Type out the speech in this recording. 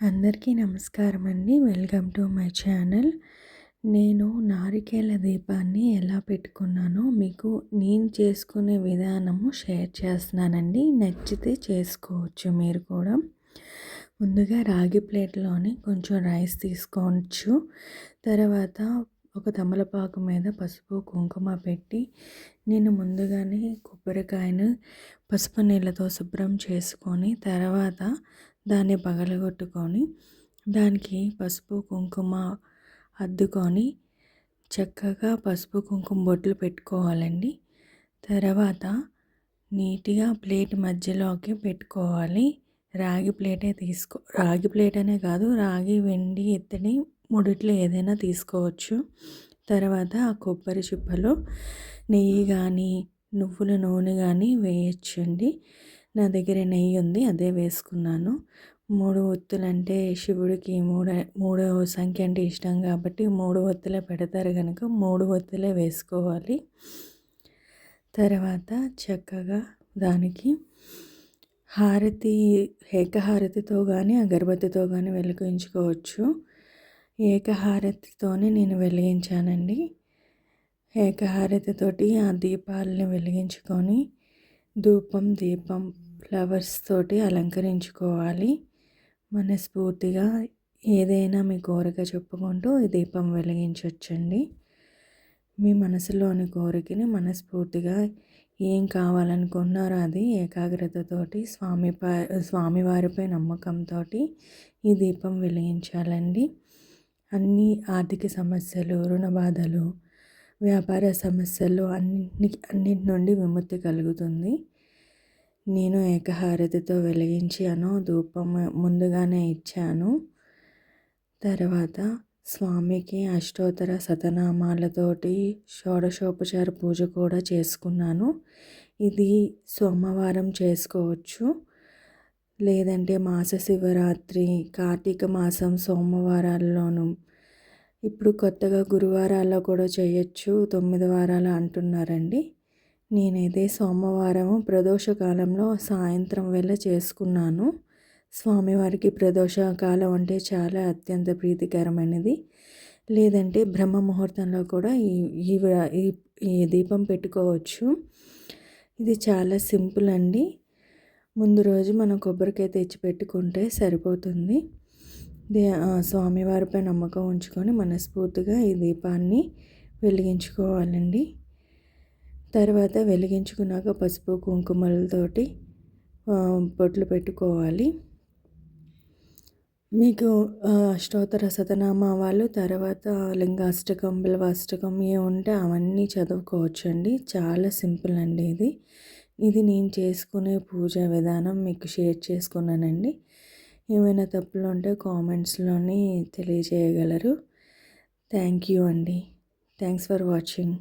అందరికీ నమస్కారం అండి. Welcome to my channel. నేను నారికేల దీపాన్ని ఎలా పెట్టుకున్నానో మీకు నేను చేసుకునే విధానము షేర్ చేస్తున్నానండి. నచ్చితే చేసుకోవచ్చు మీరు కూడా. ముందుగా రాగి ప్లేట్లోని కొంచెం రైస్ తీసుకోవచ్చు. తర్వాత ఒక తమలపాకు మీద పసుపు కుంకుమ పెట్టి నేను ముందుగానే కొబ్బరికాయను పసుపు నీళ్ళతో శుభ్రం చేసుకొని తర్వాత దాన్ని పగలగొట్టుకొని దానికి పసుపు కుంకుమ అద్దుకొని చక్కగా పసుపు కుంకుమ బొట్లు పెట్టుకోవాలండి. తర్వాత నీట్గా ప్లేట్ మధ్యలోకి పెట్టుకోవాలి. రాగి ప్లేటే తీసుకో రాగి ప్లేట్ అనే కాదు రాగి వెండి ఇత్తడి ముడిట్లో ఏదైనా తీసుకోవచ్చు. తర్వాత ఆ కొబ్బరి చిప్పలో నెయ్యి కానీ నువ్వుల నూనె కానీ వేయచ్చండి. నా దగ్గర నెయ్యి ఉంది అదే వేసుకున్నాను. మూడు ఒత్తులంటే శివుడికి మూడ మూడో సంఖ్య అంటే ఇష్టం కాబట్టి మూడు ఒత్తులే పెడతారు కనుక మూడు ఒత్తులే వేసుకోవాలి. తర్వాత చక్కగా దానికి హారతి ఏకహారతితో కానీ అగరబత్తితో కానీ వెలిగించుకోవచ్చు. ఏకహారతితోనే నేను వెలిగించానండి. ఏకహారతితోటి ఆ దీపాలని వెలిగించుకొని ధూపం దీపం ఫ్లవర్స్ తోటి అలంకరించుకోవాలి. మనస్ఫూర్తిగా ఏదైనా మీ కోరిక చెప్పుకుంటూ ఈ దీపం వెలిగించవచ్చండి మీ మనసులోని కోరికని మనస్ఫూర్తిగా ఏం కావాలనుకున్నారో అది ఏకాగ్రతతోటి స్వామి స్వామివారిపై నమ్మకంతో ఈ దీపం వెలిగించాలండి. అన్ని ఆర్థిక సమస్యలు రుణ బాధలు వ్యాపార సమస్యలు అన్ని అన్నిటి నుండి విముక్తి కలుగుతుంది. నేను ఏకహారతితో వెలిగించాను ధూపం ముందుగానే ఇచ్చాను. తర్వాత స్వామికి అష్టోత్తర శతనామాలతోటి షోడశోపచార పూజ కూడా చేసుకున్నాను. ఇది సోమవారం చేసుకోవచ్చు. లేదంటే మాస శివరాత్రి కార్తీక మాసం సోమవారాల్లోనూ. ఇప్పుడు కొత్తగా గురువారాల్లో కూడా చేయొచ్చు తొమ్మిది వారాలు అంటున్నారండి. నేనైతే సోమవారం ప్రదోషకాలంలో సాయంత్రం వేళ చేసుకున్నాను. స్వామివారికి ప్రదోషకాలం అంటే చాలా అత్యంత ప్రీతికరమైనది. లేదంటే బ్రహ్మ ముహూర్తంలో కూడా ఈ ఈ దీపం పెట్టుకోవచ్చు. ఇది చాలా సింపుల్ అండి. ముందు రోజు మనం కొబ్బరికాయ తెచ్చి పెట్టుకుంటే సరిపోతుంది. స్వామివారిపై నమ్మకం ఉంచుకొని మనస్ఫూర్తిగా ఈ దీపాన్ని వెలిగించుకోవాలండి. తర్వాత వెలిగించుకున్నాక పసుపు కుంకుమలతోటి బొట్లు పెట్టుకోవాలి. మీకు అష్టోత్తర శతనామాలు తర్వాత లింగాష్టకం బిల్వాష్టకం ఏ ఉంటే అవన్నీ చదువుకోవచ్చు అండి చాలా సింపుల్ అండి ఇది. ఇది నేను చేసుకునే పూజా విధానం మీకు షేర్ చేసుకున్నానండి. ఏమైనా తప్పులు ఉంటే కామెంట్స్లోని తెలియజేయగలరు. థ్యాంక్ యూ అండి. Thanks for watching.